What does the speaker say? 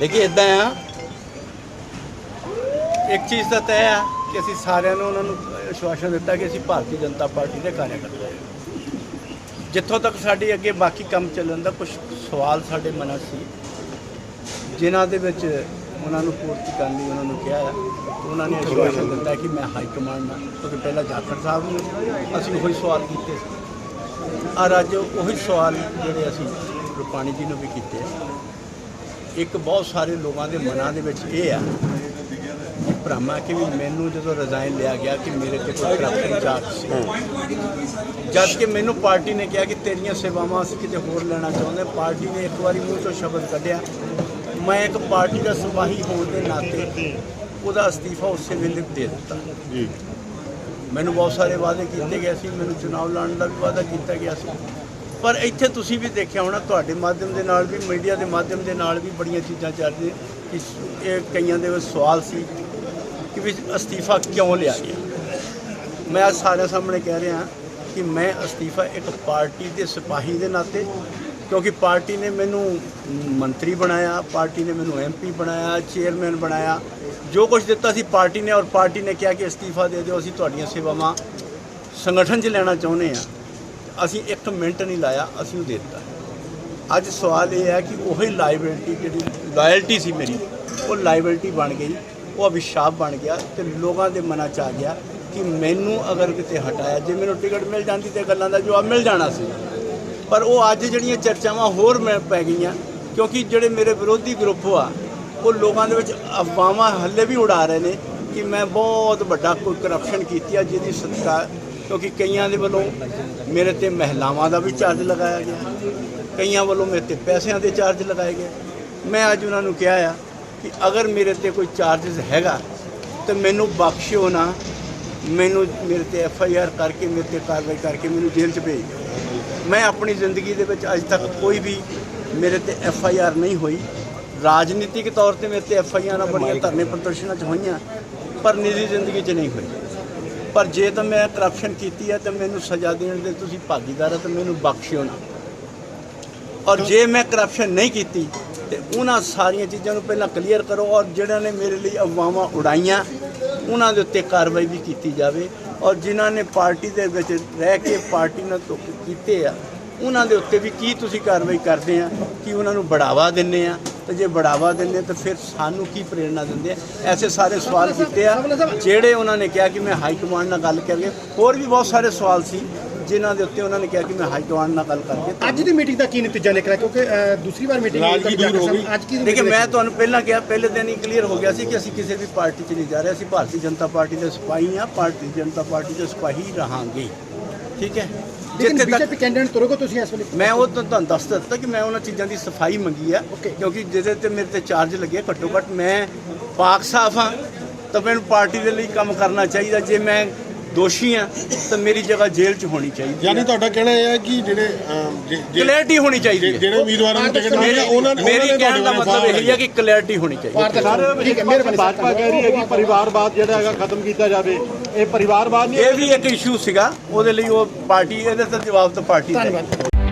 ਦੇਖੀ ਇਦਾਂ ਆ? ਇੱਕ ਚੀਜ਼ ਦਾ ਤੈਅ ਆ ਕਿ ਅਸੀਂ ਸਾਰਿਆਂ ਨੂੰ ਉਹਨਾਂ ਨੂੰ ਅਸ਼ਵਾਸਨ ਦਿੱਤਾ ਕਿ ਅਸੀਂ ਭਾਰਤੀ ਜਨਤਾ ਪਾਰਟੀ ਦੇ ਕਾਰਜਕਰਤਾ ਹਾਂ ਜਿੱਥੋਂ ਤੱਕ ਸਾਡੀ ਅੱਗੇ ਬਾਕੀ ਕੰਮ ਚੱਲਣ ਦਾ ਕੁਝ ਸਵਾਲ ਸਾਡੇ ਮਨਾਂ 'ਚ ਸੀ, ਜਿਨ੍ਹਾਂ ਦੇ ਵਿੱਚ ਉਹਨਾਂ ਨੂੰ ਪੂਰਤੀ ਕਰਨ ਲਈ ਉਹਨਾਂ ਨੂੰ ਕਿਹਾ ਉਹਨਾਂ ਨੇ ਅਸ਼ਵਾਸਨ ਦਿੱਤਾ ਕਿ ਮੈਂ ਹਾਈ ਕਮਾਂਡ ਨਾਲ, ਕਿਉਂਕਿ ਪਹਿਲਾਂ ਜਾਖੜ ਸਾਹਿਬ ਨੂੰ ਅਸੀਂ ਉਹੀ ਸਵਾਲ ਕੀਤੇ ਸੀ। ਔਰ ਅੱਜ ਉਹੀ ਸਵਾਲ ਜਿਹੜੇ ਅਸੀਂ ਰੁਪਾਣੀ ਜੀ ਨੂੰ ਵੀ ਕੀਤੇ ਆ। ਇੱਕ ਬਹੁਤ ਸਾਰੇ ਲੋਕਾਂ ਦੇ ਮਨਾਂ ਦੇ ਵਿੱਚ ਇਹ ਆ ਭਰਾਮਾ ਕਿ ਵੀ ਮੈਨੂੰ ਜਦੋਂ ਰਿਜ਼ਾਈਨ ਲਿਆ ਗਿਆ ਕਿ ਮੇਰੇ ਤੇ ਕੋਈ ਕਰਪਸ਼ਨ ਚਾਰਜ ਸੀ। ਜਦ ਕਿ ਮੈਨੂੰ ਪਾਰਟੀ ਨੇ ਕਿਹਾ ਕਿ ਤੇਰੀਆਂ ਸੇਵਾਵਾਂ ਅਸੀਂ ਕਿਤੇ ਹੋਰ ਲੈਣਾ ਚਾਹੁੰਦੇ ਪਾਰਟੀ ਨੇ ਇੱਕ ਵਾਰੀ ਮੂੰਹ ਤੋਂ ਸ਼ਬਦ ਕੱਢਿਆ ਮੈਂ ਇੱਕ ਪਾਰਟੀ ਦਾ ਸਿਪਾਹੀ ਹੋਣ ਦੇ ਨਾਤੇ ਉਹਦਾ ਅਸਤੀਫਾ ਉਸੇ ਵੇਲੇ ਦੇ ਦਿੱਤਾ। ਜੀ। ਮੈਨੂੰ ਬਹੁਤ ਸਾਰੇ ਵਾਅਦੇ ਕੀਤੇ ਗਏ ਸੀ। ਮੈਨੂੰ ਚੁਣਾਵ ਲੜਨ ਦਾ ਵੀ ਵਾਅਦਾ ਕੀਤਾ ਗਿਆ ਸੀ। ਪਰ ਇੱਥੇ ਤੁਸੀਂ ਵੀ ਦੇਖਿਆ ਹੋਣਾ, ਤੁਹਾਡੇ ਮਾਧਿਅਮ ਦੇ ਨਾਲ ਵੀ, ਮੀਡੀਆ ਦੇ ਮਾਧਿਅਮ ਦੇ ਨਾਲ ਵੀ ਬੜੀਆਂ ਚੀਜ਼ਾਂ ਚੱਲ ਰਹੀਆਂ ਕਿ ਇਹ ਕਈਆਂ ਦੇ ਵਿੱਚ ਸਵਾਲ ਸੀ ਕਿ ਵੀ ਅਸਤੀਫਾ ਕਿਉਂ ਲਿਆ ਗਿਆ। ਮੈਂ ਅੱਜ ਸਾਰਿਆਂ ਸਾਹਮਣੇ ਕਹਿ ਰਿਹਾ ਕਿ ਮੈਂ ਅਸਤੀਫਾ ਇੱਕ ਪਾਰਟੀ ਦੇ ਸਿਪਾਹੀ ਦੇ ਨਾਤੇ, ਕਿਉਂਕਿ ਪਾਰਟੀ ਨੇ ਮੈਨੂੰ ਮੰਤਰੀ ਬਣਾਇਆ, ਪਾਰਟੀ ਨੇ ਮੈਨੂੰ ਐਮਪੀ ਬਣਾਇਆ, ਚੇਅਰਮੈਨ ਬਣਾਇਆ, ਜੋ ਕੁਝ ਦਿੱਤਾ ਸੀ ਪਾਰਟੀ ਨੇ ਔਰ ਪਾਰਟੀ ਨੇ ਕਿਹਾ ਕਿ ਅਸਤੀਫਾ ਦੇ ਦਿਓ, ਅਸੀਂ ਤੁਹਾਡੀਆਂ ਸੇਵਾਵਾਂ ਸੰਗਠਨ 'ਚ ਲੈਣਾ ਚਾਹੁੰਦੇ ਆ ਅਸੀਂ ਇੱਕ ਮਿੰਟ ਨਹੀਂ ਲਾਇਆ, ਅਸੀਂ ਉਹ ਦੇ ਦਿੱਤਾ। ਅੱਜ ਸਵਾਲ ਇਹ ਹੈ ਕਿ ਉਹੀ ਲਾਇਬਿਲਟੀ ਜਿਹੜੀ ਲਾਇਲਟੀ ਸੀ ਮੇਰੀ, ਉਹ ਲਾਇਬਿਲਟੀ ਬਣ ਗਈ, ਉਹ ਅਭਿਸ਼ਾਪ ਬਣ ਗਿਆ ਤੇ ਲੋਕਾਂ ਦੇ ਮਨਾਂ 'ਚ ਆ ਗਿਆ ਕਿ ਮੈਨੂੰ ਅਗਰ ਕਿਤੇ ਹਟਾਇਆ, ਜੇ ਮੈਨੂੰ ਟਿਕਟ ਮਿਲ ਜਾਂਦੀ ਤੇ ਗੱਲਾਂ ਦਾ ਜਵਾਬ ਮਿਲ ਜਾਣਾ ਸੀ। ਪਰ ਉਹ ਅੱਜ ਜਿਹੜੀਆਂ ਚਰਚਾਵਾਂ ਹੋਰ ਮੈਂ ਪੈ ਗਈਆਂ, ਕਿਉਂਕਿ ਜਿਹੜੇ ਮੇਰੇ ਵਿਰੋਧੀ ਗਰੁੱਪ ਆ, ਉਹ ਲੋਕਾਂ ਦੇ ਵਿੱਚ ਅਫਵਾਹਾਂ ਹੱਲੇ ਵੀ ਉਡਾ ਰਹੇ ਨੇ ਕਿ ਮੈਂ ਬਹੁਤ ਵੱਡਾ ਕੋਈ ਕਰਪਸ਼ਨ ਕੀਤੀ ਆ, ਜਿਹਦੀ ਸਤਿਕਾਰ ਕਿਉਂਕਿ ਕਈਆਂ ਦੇ ਵੱਲੋਂ ਮੇਰੇ ਤੇ ਮਹਿਲਾਵਾਂ ਦਾ ਵੀ ਚਾਰਜ ਲਗਾਇਆ ਗਿਆ। ਕਈਆਂ ਵੱਲੋਂ ਮੇਰੇ ਤੇ ਪੈਸਿਆਂ ਦੇ ਚਾਰਜ ਲਗਾਏ ਗਏ। ਮੈਂ ਅੱਜ ਉਹਨਾਂ ਨੂੰ ਕਿਹਾ ਆ ਕਿ ਅਗਰ ਮੇਰੇ ਤੇ ਕੋਈ ਚਾਰਜਸ ਹੈਗਾ, ਤੇ ਮੈਨੂੰ ਬਖਸ਼ਿਓ ਨਾ। ਮੈਨੂੰ ਮੇਰੇ ਤੇ ਐਫ ਆਈ ਆਰ ਕਰਕੇ, ਮੇਰੇ ਤੇ ਕਾਰਵਾਈ ਕਰਕੇ ਮੈਨੂੰ ਜੇਲ੍ਹ 'ਚ ਭੇਜ ਦਿਓ। ਮੈਂ ਆਪਣੀ ਜ਼ਿੰਦਗੀ ਦੇ ਵਿੱਚ ਅੱਜ ਤੱਕ ਕੋਈ ਵੀ ਮੇਰੇ ਤੇ ਐਫ ਆਈ ਆਰ ਨਹੀਂ ਹੋਈ। ਰਾਜਨੀਤਿਕ ਤੌਰ ਤੇ ਮੇਰੇ ਤੇ ਐਫ ਆਈ ਆਰਾਂ ਬੜੀਆਂ ਧਰਨੇ ਪ੍ਰਦਰਸ਼ਨਾਂ 'ਚ ਹੋਈਆਂ, ਪਰ ਨਿੱਜੀ ਜ਼ਿੰਦਗੀ 'ਚ ਨਹੀਂ ਹੋਈ। ਪਰ ਜੇ ਤਾਂ ਮੈਂ ਕਰਪਸ਼ਨ ਕੀਤੀ ਹੈ ਤਾਂ ਮੈਨੂੰ ਸਜ਼ਾ ਦੇਣ ਦੇ ਤੁਸੀਂ ਭਾਗੀਦਾਰ ਹੋ ਤਾਂ ਮੈਨੂੰ ਬਖਸ਼ਿਓ ਨਾ। ਔਰ ਜੇ ਮੈਂ ਕਰਪਸ਼ਨ ਨਹੀਂ ਕੀਤੀ ਤੇ ਉਹਨਾਂ ਸਾਰੀਆਂ ਚੀਜ਼ਾਂ ਨੂੰ ਪਹਿਲਾਂ ਕਲੀਅਰ ਕਰੋ ਔਰ ਜਿਹੜਿਆਂ ਨੇ ਮੇਰੇ ਲਈ ਅਫਵਾਹਾਂ ਉਡਾਈਆਂ, ਉਹਨਾਂ ਦੇ ਉੱਤੇ ਕਾਰਵਾਈ ਵੀ ਕੀਤੀ ਜਾਵੇ ਔਰ ਜਿਨ੍ਹਾਂ ਨੇ ਪਾਰਟੀ ਦੇ ਵਿੱਚ ਰਹਿ ਕੇ ਪਾਰਟੀ ਨਾਲ ਧੋਖੇ ਕੀਤੇ ਆ, ਉਹਨਾਂ ਦੇ ਉੱਤੇ ਵੀ ਕੀ ਤੁਸੀਂ ਕਾਰਵਾਈ ਕਰਦੇ ਆ, ਕਿ ਉਹਨਾਂ ਨੂੰ ਬੜਾਵਾ ਦਿੰਦੇ ਆ ਤੇ ਜੇ ਬੜਾਵਾ ਦਿੰਦੇ ਤਾਂ ਫਿਰ ਸਾਨੂੰ ਕੀ ਪ੍ਰੇਰਣਾ ਦਿੰਦੇ ਆ? ਐਸੇ ਸਾਰੇ ਸਵਾਲ ਕੀਤੇ ਆ ਜਿਹੜੇ ਉਹਨਾਂ ਨੇ ਕਿਹਾ ਕਿ ਮੈਂ ਹਾਈ ਕਮਾਂਡ ਨਾਲ ਗੱਲ ਕਰਾਂਗੇ ਹੋਰ ਵੀ ਬਹੁਤ ਸਾਰੇ ਸਵਾਲ ਸੀ ਜਿਨ੍ਹਾਂ ਦੇ ਉੱਤੇ ਉਹਨਾਂ ਨੇ ਕਿਹਾ ਕਿ ਮੈਂ ਹਾਈ ਕਮਾਂਡ ਨਾਲ ਗੱਲ ਕਰਕੇ ਅੱਜ ਦੀ ਮੀਟਿੰਗ ਦਾ ਕੀ ਨਤੀਜਾ ਨਿਕਲਿਆ? ਕਿਉਂਕਿ ਦੂਸਰੀ ਵਾਰ ਮੀਟਿੰਗ। ਅੱਜ ਕੀ ਦੇਖਿਏ ਮੈਂ ਤੁਹਾਨੂੰ ਪਹਿਲਾਂ ਕਿਹਾ ਪਹਿਲੇ ਦਿਨ ਹੀ ਕਲੀਅਰ ਹੋ ਗਿਆ ਸੀ ਕਿ ਅਸੀਂ ਕਿਸੇ ਵੀ ਪਾਰਟੀ 'ਚ ਨਹੀਂ ਜਾ ਰਹੇ ਅਸੀਂ ਭਾਰਤੀ ਜਨਤਾ ਪਾਰਟੀ ਦੇ ਸਿਪਾਹੀ ਹਾਂ ਭਾਰਤੀ ਜਨਤਾ ਪਾਰਟੀ ਦੇ ਸਿਪਾਹੀ ਰਹਾਂਗੇ। ਠੀਕ ਹੈ? ਜਿੱਥੇ ਤੱਕ ਬੀਜੇਪੀ ਕੈਂਡੀਡੇਟ ਤੁਰੋਗੇ ਤੁਸੀਂ ਇਸ ਵੇਲੇ ਮੈਂ ਉਹ ਤਾਂ ਤੁਹਾਨੂੰ ਦੱਸ ਦਿੱਤਾ ਕਿ ਮੈਂ ਉਹਨਾਂ ਚੀਜ਼ਾਂ ਦੀ ਸਫ਼ਾਈ ਮੰਗੀ ਆ. ਕਿਉਂਕਿ ਜਿਹਦੇ ਤੇ ਮੇਰੇ ਤੇ ਚਾਰਜ ਲੱਗੇ ਘੱਟੋ ਘੱਟ ਮੈਂ ਪਾਕ ਸਾਫ਼ ਹਾਂ ਤਾਂ ਮੈਨੂੰ ਪਾਰਟੀ ਦੇ ਲਈ ਕੰਮ ਕਰਨਾ ਚਾਹੀਦਾ ਜੇ ਮੈਂ ਦੋਸ਼ੀ ਹਾਂ ਤਾਂ ਮੇਰੀ ਜਗ੍ਹਾ ਜੇਲ੍ਹ 'ਚ ਹੋਣੀ ਚਾਹੀਦੀ ਯਾਨੀ ਤੁਹਾਡਾ ਕਹਿਣਾ ਇਹ ਹੈ ਕਿ ਜਿਹੜੇ ਅਮ, ਜੇ- ਜੇ- ਕਲੈਰਿਟੀ ਹੋਣੀ ਚਾਹੀਦੀ ਹੈ ਜਿਹੜੇ ਉਮੀਦਵਾਰਾਂ ਨੂੰ ਟਿਕਟ ਮਿਲੀ ਮੇਰੀ ਉਹਨਾਂ ਨੇ ਮੇਰੀ ਨੇ ਕਹਿਣ ਦਾ ਤੁਹਾਡੇ ਮਤਲਬ ਇਹ ਹੈ ਕਿ ਕਲੈਰਿਟੀ ਹੋਣੀ ਚਾਹੀਦੀ ਹੈ ਸਰ ਠੀਕ ਹੈ ਮਿਹਰਬਾਨੀ। ਭਾਜਪਾ ਕਹਿ ਰਹੀ ਹੈ ਕਿ ਪਰਿਵਾਰਵਾਦ ਜਿਹੜਾ ਹੈਗਾ ਖਤਮ ਕੀਤਾ ਜਾਵੇ। ਇਹ ਪਰਿਵਾਰਵਾਦ ਨਹੀਂ ਇਹ ਵੀ ਇੱਕ ਇਸ਼ੂ ਸੀਗਾ ਉਹਦੇ ਲਈ ਉਹ ਪਾਰਟੀ ਇਹਦੇ ਤੇ ਜਵਾਬ ਤਾਂ ਪਾਰਟੀ ਦਾ ਹੈ।